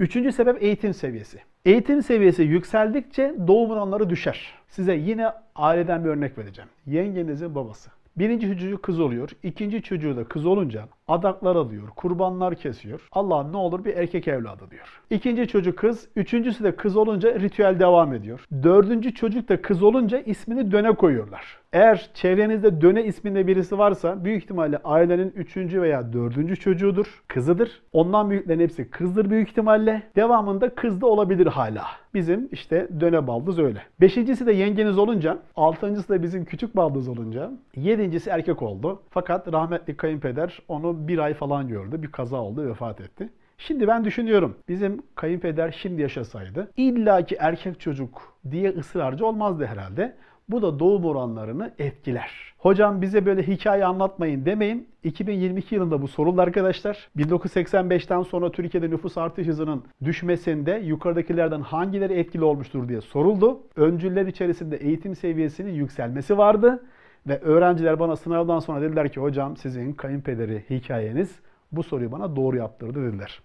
Üçüncü sebep eğitim seviyesi. Eğitim seviyesi yükseldikçe doğum oranları düşer. Size yine aileden bir örnek vereceğim. Yengenizin babası. Birinci çocuğu kız oluyor. ikinci çocuğu da kız olunca adaklar alıyor, kurbanlar kesiyor. Allah ne olur bir erkek evladı diyor. İkinci çocuk kız, üçüncüsü de kız olunca ritüel devam ediyor. Dördüncü çocuk da kız olunca ismini Döne koyuyorlar. Eğer çevrenizde Döne isminde birisi varsa büyük ihtimalle ailenin üçüncü veya dördüncü çocuğudur, kızıdır. Ondan büyüklerin hepsi kızdır büyük ihtimalle. Devamında kız da olabilir hala. Bizim işte Döne baldız öyle. Beşincisi de yengeniz olunca, altıncısı da bizim küçük baldız olunca, yedincisi erkek oldu. Fakat rahmetli kayınpeder onu bir ay falan gördü. Bir kaza oldu, vefat etti. Şimdi ben düşünüyorum. Bizim kayınpeder şimdi yaşasaydı illaki erkek çocuk diye ısrarcı olmazdı herhalde. Bu da doğum oranlarını etkiler. Hocam bize böyle hikaye anlatmayın demeyin. 2022 yılında bu soruldu arkadaşlar. 1985'ten sonra Türkiye'de nüfus artış hızının düşmesinde yukarıdakilerden hangileri etkili olmuştur diye soruldu. Öncüller içerisinde eğitim seviyesinin yükselmesi vardı. Ve öğrenciler bana sınavdan sonra dediler ki hocam sizin kayınpederi hikayeniz bu soruyu bana doğru yaptırdı dediler.